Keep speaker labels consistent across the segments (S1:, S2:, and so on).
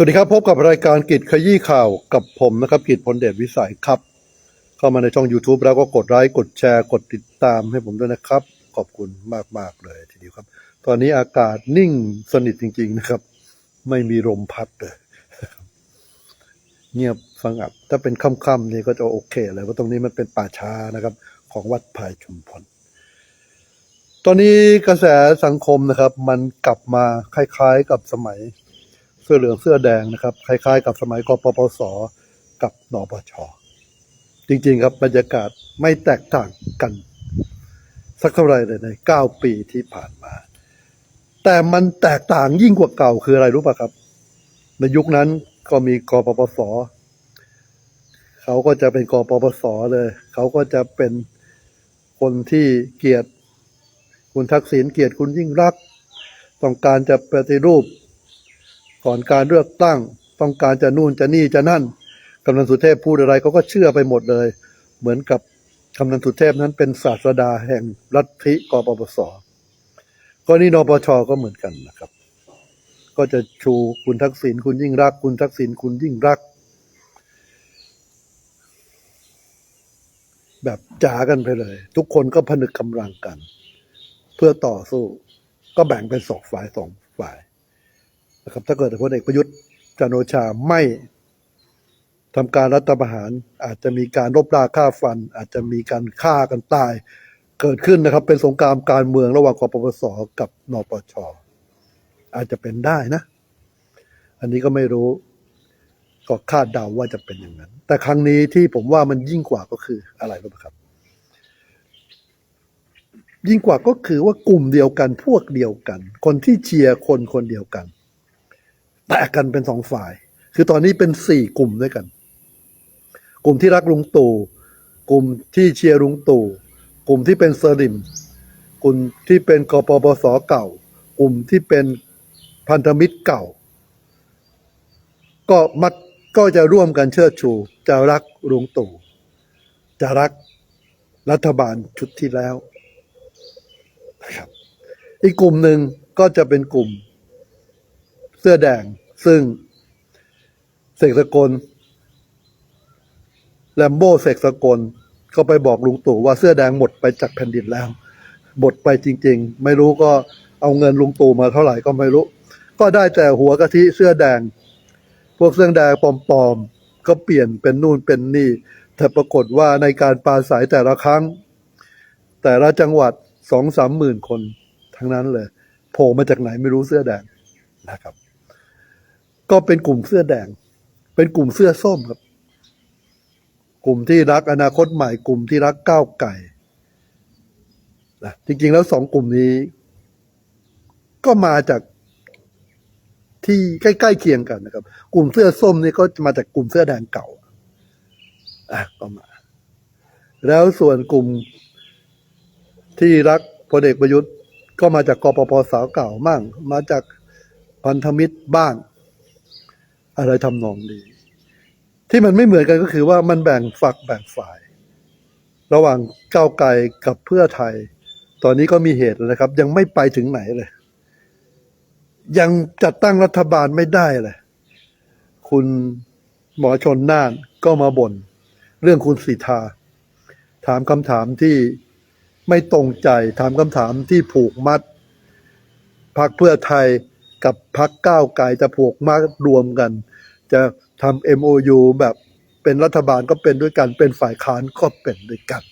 S1: สวัสดีครับพบกับรายการกิจขยี้ข่าวกับผมนะครับกิจพลเดชวิสัยครับ เข้ามาในช่อง YouTube แล้วก็กดไลค์กดแชร์กดติดตามให้ผมด้วยนะครับ ขอบคุณมากๆเลยทีเดียวครับ ตอนนี้อากาศนิ่งสนิทจริง ๆนะครับ ไม่มีลมพัดเลยเงียบสงับถ้าเป็นค่ำๆนี่ก็จะโอเคเลยเพราะตรงนี้มันเป็นป่าช้านะครับ ของวัดพายชุมพลตอนนี้กระแสสังคมนะครับ มันกลับมาคล้าย ๆ กับสมัย สื้อเหลืองเสื้อแดงนะครับ คล้ายๆ กับสมัยกปปส กับนปช จริงๆครับบรรยากาศไม่แตกต่างกัน สักเท่าไหรเลยใน 9 ปีที่ผ่านมา แต่มันแตกต่างยิ่งกว่าเก่าคืออะไรรู้ป่ะครับ ในยุคนั้นก็มีกปปส เขาก็จะเป็นกปปสเลย เขาก็จะเป็นคนที่เกลียดคุณทักษิณเกลียดคุณยิ่งรัก ต้องการจะปฏิรูป ก่อนการเลือกตั้ง ต้องการจะนู่นจะนี่จะนั่นกำนันสุเทพพูดอะไรเขาก็เชื่อไปหมดเลย เหมือนกับกำนันสุเทพนั้นเป็นศาสดาแห่งลัทธิกปปสก็นี่นปชก็เหมือนกันนะครับ ก็จะชูคุณทักษิณคุณยิ่งรัก คุณทักษิณคุณยิ่งรัก แบบจ๋ากันไปเลย ทุกคนก็ผนึกกำลังกัน เพื่อต่อสู้ ก็แบ่งเป็นสองฝ่ายสองฝ่าย นะครับถ้าเกิดพลเอกประยุทธ์จันโอชาไม่ทำการรัฐประหาร อาจจะมีการรบราฆ่าฟัน อาจจะมีการฆ่ากันตาย เกิดขึ้นนะครับ เป็นสงครามการเมืองระหว่างกปปสกับนปชอาจจะเป็นได้นะ อันนี้ก็ไม่รู้ก็คาดเดาว่าจะเป็นอย่างนั้น แต่ครั้งนี้ที่ผมว่ามันยิ่งกว่าก็คืออะไรรู้ไหมครับ ยิ่งกว่าก็คือว่ากลุ่มเดียวกันพวกเดียวกัน คนที่เชียร์คนคนเดียวกัน แตกกันเป็นสองฝ่าย คือตอนนี้เป็นสี่กลุ่มด้วยกัน กลุ่มที่รักลุงตู่กลุ่มที่เชียร์ลุงตู่กลุ่มที่เป็นเซอร์ลิมกลุ่มที่เป็นกปปสเก่า กลุ่มที่เป็นพันธมิตรเก่า ก็มัดก็จะร่วมกันเชิดชู จะรักลุงตู่จะรักรัฐบาลชุดที่แล้วนะครับอีกกลุ่มหนึ่งก็จะเป็นกลุ่ม เสื้อแดง ซึ่งเสกสกลแลมโบ้เสกสกลก็ไปบอกลุงตู่ว่าเสื้อแดงหมดไปจากแผ่นดินแล้ว หมดไปจริง ๆ ไม่รู้ก็เอาเงินลุงตู่มาเท่าไหร่ก็ไม่รู้ ก็ได้แต่หัวกะทิเสื้อแดง พวกเสื้อแดงปลอมๆก็เปลี่ยนเป็นนู่นเป็นนี่แต่ปรากฏว่าในการปราศัยแต่ละครั้ง แต่ละจังหวัดสองสามหมื่นคนทั้งนั้นเลยโผล่มาจากไหนไม่รู้เสื้อแดงนะครับ ก็เป็นกลุ่มเสื้อแดง เป็นกลุ่มเสื้อส้มครับ กลุ่มที่รักอนาคตใหม่ กลุ่มที่รักก้าวไก่นะจริง ๆ แล้วสองกลุ่มนี้ ก็มาจากที่ใกล้ๆเคียงกันนะครับ กลุ่มเสื้อส้มนี่ก็มาจากกลุ่มเสื้อแดงเก่าอะก็มา แล้วส่วนกลุ่มที่รักพลเอกประยุทธ์ ก็มาจากกปปสเก่ามั่ง มาจากพันธมิตรบ้าง อะไรทำนองนี้ ที่มันไม่เหมือนกันก็คือว่ามันแบ่งฝักแบ่งฝ่าย ระหว่างก้าวไกลกับเพื่อไทย ตอนนี้ก็มีเหตุแล้วนะครับ ยังไม่ไปถึงไหนเลย ยังจัดตั้งรัฐบาลไม่ได้เลย คุณหมอชนน่านก็มาบ่นเรื่องคุณสีทาถามคำถามที่ไม่ตรงใจถามคำถามที่ผูกมัดพักเพื่อไทยกับพักก้าวไกลจะผูกมัดรวมกัน จะทำ MOU แบบเป็นรัฐบาลก็เป็นด้วยกัน เป็นฝ่ายค้านก็เป็นด้วยกัน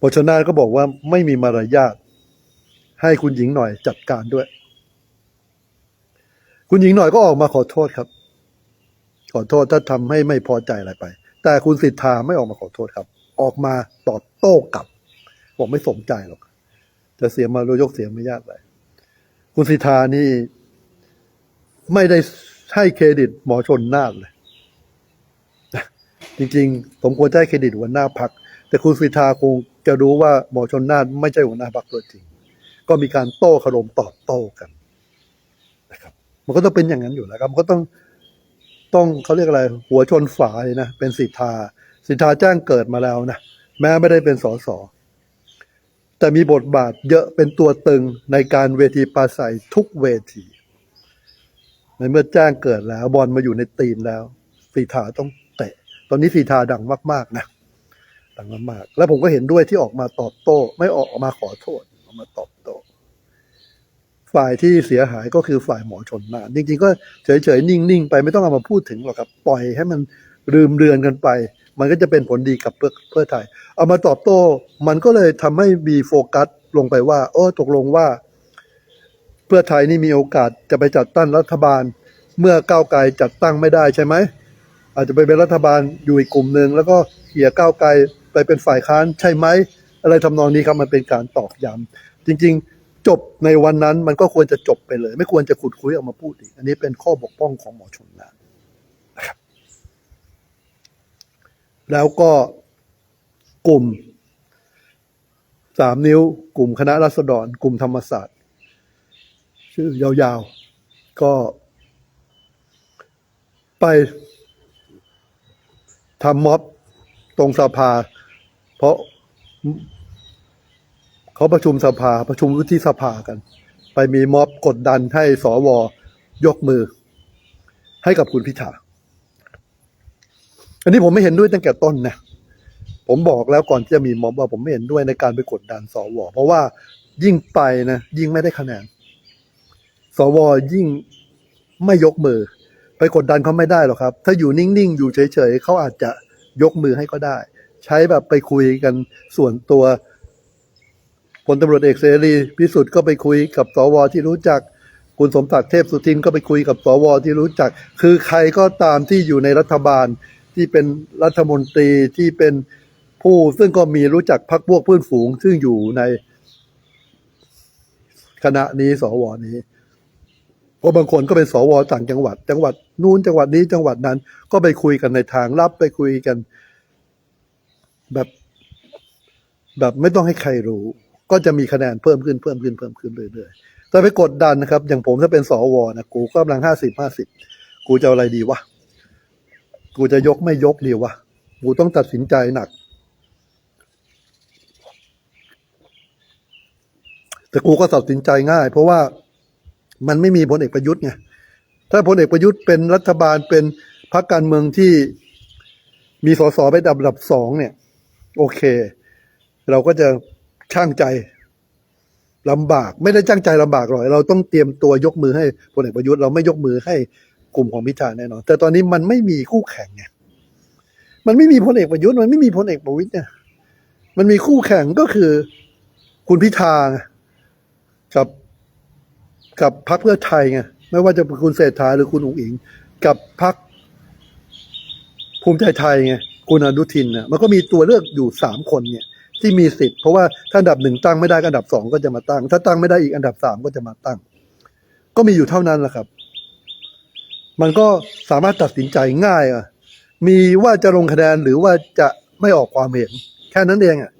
S1: บชนาก็บอกว่าไม่มีมารยาทให้คุณหญิงหน่อยจัดการด้วย คุณหญิงหน่อยก็ออกมาขอโทษครับ ขอโทษถ้าทำให้ไม่พอใจอะไรไป แต่คุณสิทธาไม่ออกมาขอโทษครับ ออกมาตอบโต้กลับบอกไม่สมใจหรอก จะเสียมาโดยกเสียไม่ยากเลยคุณสิทธานี่ไม่ได้ ให้เครดิตหมอชนน่านเลย จริงๆ ผมควรจะให้เครดิตหัวหน้าพัก แต่คุณสิทธาคงจะรู้ว่าหมอชนน่านไม่ใช่หัวหน้าพักตัวจริง ก็มีการโต้คารมตอบโต้กันนะครับ มันก็ต้องเป็นอย่างนั้นอยู่แล้วครับ มันก็ต้องต้องเขาเรียกอะไร หัวชนฝาเลยนะ เป็นสิทธา สิทธาแจ้งเกิดมาแล้วนะ แม้ไม่ได้เป็นสสแต่มีบทบาทเยอะเป็นตัวตึงในการเวทีปราศัยทุกเวที ในเมื่อแจ้งเกิดแล้ว บอลมาอยู่ในตีนแล้วสีทาต้องเตะ ตอนนี้สีทาดังมากๆนะดังมากๆแล้วผมก็เห็นด้วยที่ออกมาตอบโต้ ไม่ออกมาขอโทษออกมาตอบโต้ฝ่ายที่เสียหายก็คือฝ่ายหมอชนน่านจริงๆ ก็เฉยๆ นิ่งๆ ไปไม่ต้องเอามาพูดถึงหรอกครับ ปล่อยให้มันลืมเรือนกันไป มันก็จะเป็นผลดีกับเพื่อเพื่อไทย เอามาตอบโต้ มันก็เลยทำให้มีโฟกัสลงไปว่า โอ้ตกลงว่า พื่อไทยนี่มีโอกาสจะไปจัดตั้งรัฐบาล เมื่อก้าวไกลจัดตั้งไม่ได้ใช่ไหมอาจจะไปเป็นรัฐบาลอยู่อีกกลุ่มหนึ่งแล้วก็เขี่ยก้าวไกลไปเป็นฝ่ายค้านใช่ไหมอะไรทำนองนี้ครับมันเป็นการตอกย้ำจริง ๆ จบในวันนั้นมันก็ควรจะจบไปเลย ไม่ควรจะขุดคุยออกมาพูดอีก อันนี้เป็นข้อบกพร่องของหมอชนนานนะครับ แล้วก็กลุ่มสามนิ้ว กลุ่มคณะรัษฎร กลุ่มธรรมศาสตร์ ชื่อยาวๆ ก็ไปทำม็อบตรงสภา เพราะเขาประชุมสภาประชุมวุฒิสภากัน ไปมีม็อบกดดันให้สว ยกมือ ให้กับคุณพิธาอันนี้ผมไม่เห็นด้วยตั้งแต่ต้นนะผมบอกแล้วก่อนที่จะมีม็อบว่าผมไม่เห็นด้วยในการไปกดดันสว เพราะว่ายิ่งไปนะยิ่งไม่ได้คะแนน สวยิ่งไม่ยกมือ ไปกดดันเขาไม่ได้หรอกครับ ถ้าอยู่นิ่งๆ อยู่เฉยๆเขาอาจจะยกมือให้ก็ได้ ใช้แบบไปคุยกันส่วนตัวพลตำรวจเอกเสรีพิสุทธิ์ก็ไปคุยกับสวที่รู้จักคุณสมศักดิ์เทพสุทินก็ไปคุยกับสวที่รู้จัก คือใครก็ตามที่อยู่ในรัฐบาลที่เป็นรัฐมนตรีที่เป็นผู้ซึ่งก็มีรู้จักพักพวกเพื่อนฝูง ซึ่งอยู่ในคณะนี้สวนี้ เพราะบางคนก็เป็นสวต่างจังหวัด จังหวัดนู้นจังหวัดนี้จังหวัดนั้น ก็ไปคุยกันในทางลับไปคุยกัน แบบ แบบไม่ต้องให้ใครรู้ ก็จะมีคะแนนเพิ่มขึ้นเพิ่มขึ้นเพิ่มขึ้นเรื่อยๆแต่ไปกดดันนะครับ อย่างผมถ้าเป็นสวนะกูก็กำลังห้าสิบห้าสิบกูจะเอาอะไรดีวะกูจะยกไม่ยกดีวะกูต้องตัดสินใจหนัก แต่กูก็ตัดสินใจง่าย เพราะว่า มันไม่มีพลเอกประยุทธ์ไงถ้าพลเอกประยุทธ์เป็นรัฐบาลเป็นพรรคการเมืองที่มีสสไปดับดับสองเนี่ย โอเค เราก็จะช่างใจลำบาก ไม่ได้ช่างใจลำบากหรอกเราต้องเตรียมตัวยกมือให้พลเอกประยุทธ์เราไม่ยกมือให้กลุ่มของพิธาแน่นอน แต่ตอนนี้มันไม่มีคู่แข่งไงมันไม่มีพลเอกประยุทธ์มันไม่มีพลเอกประวิตยเนี่ยมันมีคู่แข่งก็คือคุณพิธากับ กับพรรคเพื่อไทยไงไม่ว่าจะเป็นคุณเศรษฐาหรือคุณอุ๋งอิง กับพรรคภูมิใจไทยไงคุณอนุทินเนี่ยมันก็มีตัวเลือกอยู่สามคนเนี่ย ที่มีสิทธิ์เพราะว่าถ้าอันดับหนึ่งตั้งไม่ได้อันดับสองก็จะมาตั้ง ถ้าตั้งไม่ได้อีกอันดับสามก็จะมาตั้ง ก็มีอยู่เท่านั้นแหละครับ มันก็สามารถตัดสินใจง่ายอะมีว่าจะลงคะแนนหรือว่าจะไม่ออกความเห็น แค่นั้นเองอะ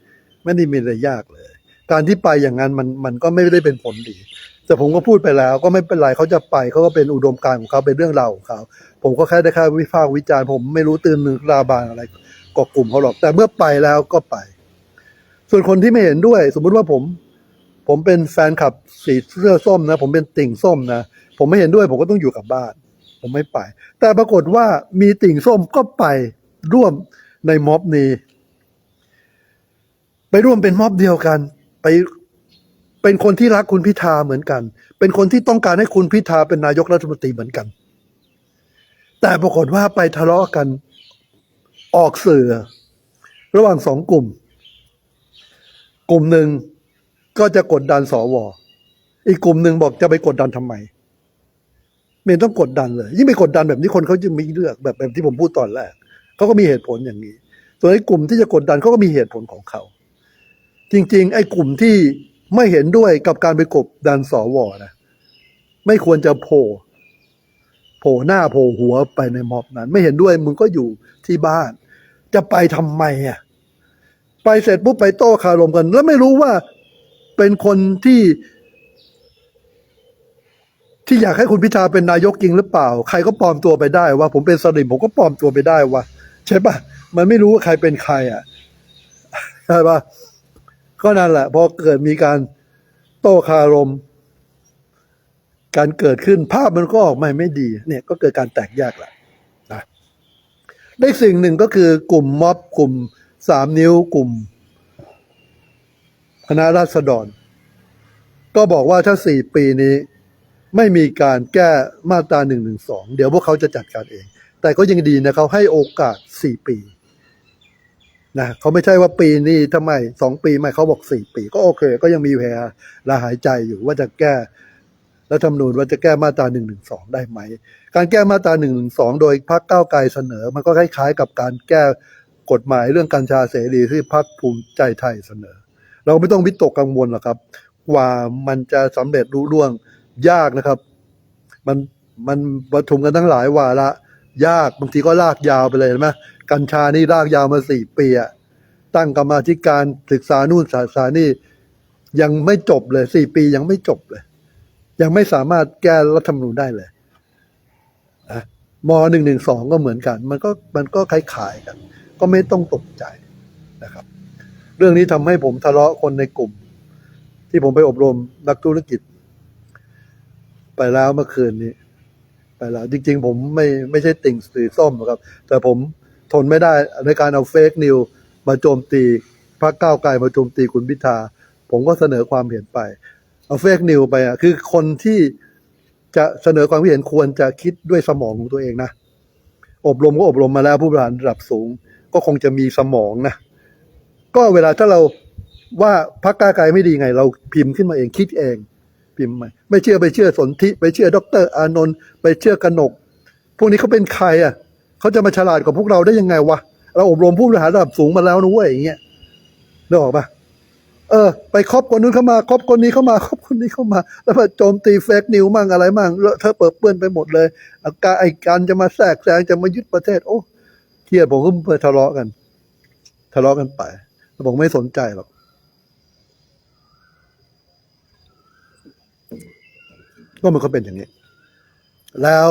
S1: ไม่ได้มีอะไรยากเลย การที่ไปอย่างนั้นมันมันก็ไม่ได้เป็นผลดี แต่ผมก็พูดไปแล้ว ก็ไม่เป็นไรเขาจะไปเขาก็เป็นอุดมการณ์ของเขาเป็นเรื่องราวของเขาผมก็แค่ได้แค่วิพากษ์วิจารณ์ผมไม่รู้ตื่นหนึ่งราบานอะไรกับกลุ่มเขาหรอกแต่เมื่อไปแล้วก็ไป ส่วนคนที่ไม่เห็นด้วย สมมุติว่าผม ผมเป็นแฟนคลับสีเสื้อส้มนะ ผมเป็นติ่งส้มนะผมไม่เห็นด้วย ผมก็ต้องอยู่กับบ้าน ผมไม่ไป แต่ปรากฏว่ามีติ่งส้มก็ไปร่วมในม็อบนี้ ไปร่วมเป็นม็อบเดียวกัน ไปเป็นคนที่รักคุณพิธาเหมือนกัน เป็นคนที่ต้องการให้คุณพิธาเป็นนายกรัฐมนตรีเหมือนกัน แต่ปรากฏว่าไปทะเลาะกันออกเสือระหว่างสองกลุ่ม กลุ่มหนึ่งก็จะกดดันสวอีกกลุ่มหนึ่งบอกจะไปกดดันทำไมไม่เห็นต้องกดดันเลย ยิ่งไปกดดันแบบนี้คนเขาจะม่เลือกแบบแบบที่ผมพูดตอนแรกเขาก็มีเหตุผลอย่างนี้ ส่วนไอ้กลุ่มที่จะกดดันเขาก็มีเหตุผลของเขา จริง ๆ ไอ้กลุ่มที่ไม่เห็นด้วยกับการไปกบดันสวนะไม่ควรจะโผล่โผล่หน้าโผล่หัวไปในม็อบนั้น ไม่เห็นด้วยมึงก็อยู่ที่บ้าน จะไปทำไมอะไปเสร็จปุ๊บไปโต้คารมกัน แล้วไม่รู้ว่าเป็นคนที่ ที่อยากให้คุณพิธาเป็นนายกจริงหรือเปล่า ใครก็ปลอมตัวไปได้ว่าผมเป็นสลิมผมก็ปลอมตัวไปได้ว่าใช่ปะมันไม่รู้ว่าใครเป็นใครอะใช่ปะ ก็นั่นแหละพอเกิดมีการโต้คารม การเกิดขึ้นภาพมันก็ออกมาไม่ดี เนี่ยก็เกิดการแตกแยกแหละนะได้สิ่งหนึ่งก็คือกลุ่มม็อบกลุ่มสามนิ้วกลุ่ม คณะราษฎร ก็บอกว่าถ้าสี่ปีนี้ไม่มีการแก้มาตราหนึ่งหนึ่งสองเดี๋ยวพวกเขาจะจัดการเอง แต่ก็ยังดีนะเขาให้โอกาสสี่ปี นะเขาไม่ใช่ว่าปีนี้ทำไมสองปีไม่เขาบอกสี่ปี ก็โอเค ก็ยังมีเวลลาหายใจอยู่ว่าจะแก้รัฐธรรมนูญว่าจะแก้มาตราหนึ่งหนึ่งสองได้ไหม การแก้มาตราหนึ่งหนึ่งสองโดยพรรคก้าวไกลเสนอ มันก็คล้ายๆ กับการแก้กฎหมายเรื่องกัญชาเสรีที่พรรคภูมิใจไทยเสนอ เราไม่ต้องวิตกกังวลหรอกครับกว่ามันจะสำเร็จรุ่ร่วงยากนะครับ มันมันประชุมกันตั้งหลายวาระยากบางทีก็ลากยาวไปเลยเห็นไหม กัญชานี่ลากยาวมาสี่ปีอะตั้งกรรมาธิการศึกษานู่นศึกษานี่ ยังไม่จบเลยสี่ปียังไม่จบเลย ยังไม่สามารถแก้รัฐธรรมนูญได้เลยนะมหนึ่งหนึ่งสองก็เหมือนกัน มันก็มันก็คล้ายๆกัน ก็ไม่ต้องตกใจนะครับ เรื่องนี้ทำให้ผมทะเลาะคนในกลุ่ม ที่ผมไปอบรมนักธุรกิจ ไปแล้วเมื่อคืนนี้ ไปแล้วจริง ๆ ผมไม่ไม่ใช่ติ่งสีส้มหรอกครับ แต่ผม ทนไม่ได้ในการเอาเฟกนิวมาโจมตีพรรคก้าวไกลมาโจมตีคุณพิธา ผมก็เสนอความเห็นไป เอาเฟกนิวไปอะคือคนที่จะเสนอความเห็นควรจะคิดด้วยสมองของตัวเองนะ อบรมก็อบรมมาแล้วผู้บริหารระดับสูง ก็คงจะมีสมองนะ ก็เวลาถ้าเราว่าพักก้าวไกลไม่ดีไง เราพิมพ์ขึ้นมาเองคิดเอง พิมพ์มาไม่เชื่อไปเชื่อสนธิไปเชื่อดรอานนท์ไปเชื่อกนก พวกนี้เขาเป็นใครอะ เขาจะมาฉลาดกว่าพวกเราได้ยังไงวะ เราอบรมผู้บริหารระดับสูงมาแล้วนะเว้ยอย่างเงี้ยนึกออกปะเออ ไปครอบคนนู้นเข้ามาครอบคนนี้เข้ามาครอบคนนี้เข้ามา แล้วมาโจมตีเฟกนิวมั่งอะไรมั่งเลอะเธอเปิดเปื้อนไปหมดเลยอาการไอการจะมาแทรกแซงจะมายึดประเทศ โอ้เครียดผมก็เปิดทะเลาะกัน ทะเลาะกันไปแล้วผมไม่สนใจหรอกก็มันก็เป็นอย่างนี้ แล้ว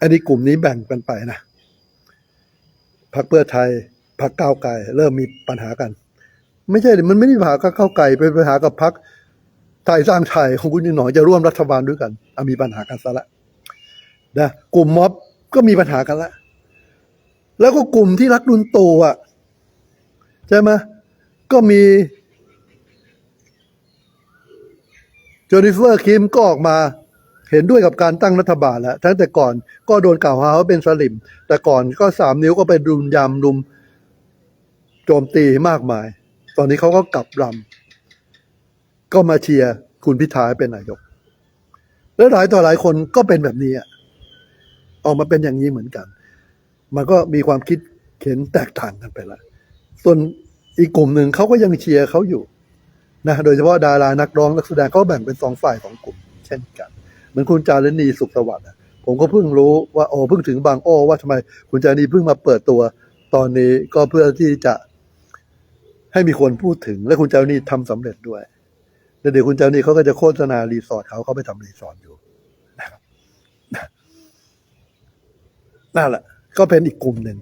S1: อันนี้กลุ่มนี้แบ่งกันไปนะพรรคเพื่อไทยพรรคก้าวไกลเริ่มมีปัญหากัน ไม่ใช่ดิมันไม่ได้ปัญหากับก้าวไกลเป็นปัญหากับพรรคไทยสร้างไทยของคุณยินหน่อยจะร่วมรัฐบาลด้วยกันอมีปัญหากันซะละนะกลุ่มม็อบก็มีปัญหากันละ แล้วก็กลุ่มที่รักลุนตู่อะใช่ไหมก็มีโจนิเฟอร์คิมก็ออกมา เห็นด้วยกับการตั้งรัฐบาลแล้วทั้งแต่ก่อนก็โดนกล่าวหาว่าเป็นสลิม แต่ก่อนก็สามนิ้วก็ไปรุมยำรุมโจมตีมากมาย ตอนนี้เขาก็กลับลำก็มาเชียร์คุณพิธาเป็นนายก แล้วหลายต่อหลายคนก็เป็นแบบนี้อออกมาเป็นอย่างนี้เหมือนกัน มันก็มีความคิดเห็นแตกต่างกันไปละส่วนอีกกลุ่มหนึ่งเขาก็ยังเชียร์เขาอยู่นะโดยเฉพาะดารานักร้องนักแสดงก็แบ่งเป็นสองฝ่ายสองกลุ่ม เช่นกัน เหมือนคุณจารินีสุขสวัสดิ์ผมก็เพิ่งรู้ว่าโอ้เพิ่งถึงบางอ้อว่าทำไมคุณจารินีเพิ่งมาเปิดตัวตอนนี้ก็เพื่อที่จะให้มีคนพูดถึงและคุณจารินีทำสำเร็จด้วยแล้วเดี๋ยวคุณจารินีเขาก็จะโฆษณารีสอร์ทเขาเขาไปทำรีสอร์ทอยู่นะครับนั่นแหละ ก็เป็นอีกกลุ่มหนึ่ง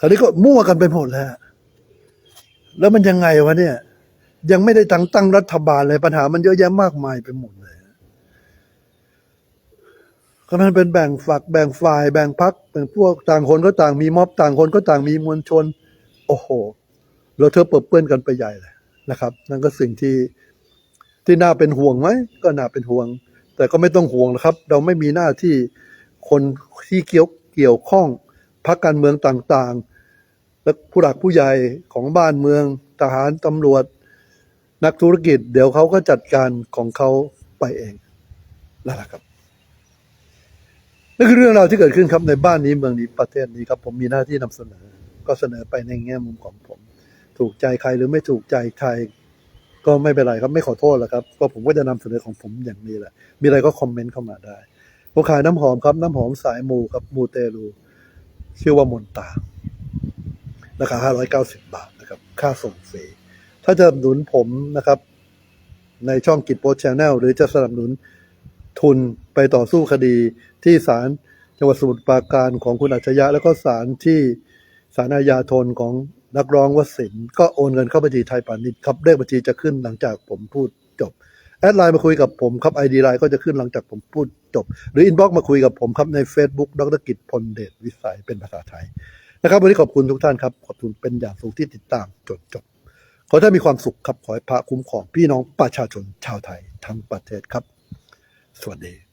S1: คราวนี้ก็มั่วกันไปหมดแล้วแล้วมันยังไงวะเนี่ย ยังไม่ได้ตั้งตั้งรัฐบาลเลยปัญหามันเยอะแยะมากมายไปหมดเลย ก็มันเป็นแบ่งฝักแบ่งฝ่ายแบ่งพักแบ่งพวกต่างคนก็ต่างมีม็อบต่างคนก็ต่างมีมวลชน โอ้โหเราเธอเปิดเปื้อนกันไปใหญ่เลยนะครับ นั่นก็สิ่งที่ที่น่าเป็นห่วงไหมก็น่าเป็นห่วง แต่ก็ไม่ต้องห่วงนะครับ เราไม่มีหน้าที่คนที่เกี่ยวเกี่ยวข้องพักการเมืองต่างๆ และผู้หลักผู้ใหญ่ของบ้านเมืองทหารตำรวจ นักธุรกิจ เดี๋ยวเขาก็จัดการของเขาไปเองนั่นแหละครับ นั่นคือเรื่องราวที่เกิดขึ้นครับในบ้านนี้เมืองนี้ประเทศนี้ครับ ผมมีหน้าที่นำเสนอ ก็เสนอไปในแง่มุมของผม ถูกใจใครหรือไม่ถูกใจใครก็ไม่เป็นไรครับไม่ขอโทษแล้วครับ ก็ผมก็จะนำเสนอของผมอย่างนี้แหละ มีอะไรก็คอมเมนต์เข้ามาได้ผมขายน้ำหอมครับ น้ำหอมสายมูครับมูเตลูชื่อว่ามนตาราคา590 บาทนะครับ ค่าส่งฟรีถ้าจะสนับสนุนผมนะครับ ในช่องกิจโปสชนแนลหรือจะสนับสนุนทุนไปต่อสู้คดี ที่ศาลจังหวัดสมุทรปราการของคุณอัจฉริยะ แล้วก็ศาลที่ศาลอาญาธนของนักร้องวสินก็โอนเงินเข้าบัญชีไทยพาณิชครับเลขบัญชีจะขึ้นหลังจากผมพูดจบแอดไลน์มาคุยกับผมครับไอดีไลน์ก็จะขึ้นหลังจากผมพูดจบ หรืออินบ็อกมาคุยกับผมครับใน Facebook ดรกิจพลเดชวิสัยเป็นภาษาไทยนะครับวันนี้ขอบคุณทุกท่านครับ ขอบคุณเป็นอย่างสูงที่ติดตามจนจบ ขอท่านมีความสุขครับ ขอให้พระคุ้มครองพี่น้องประชาชนชาวไทยทั้งประเทศครับ สวัสดี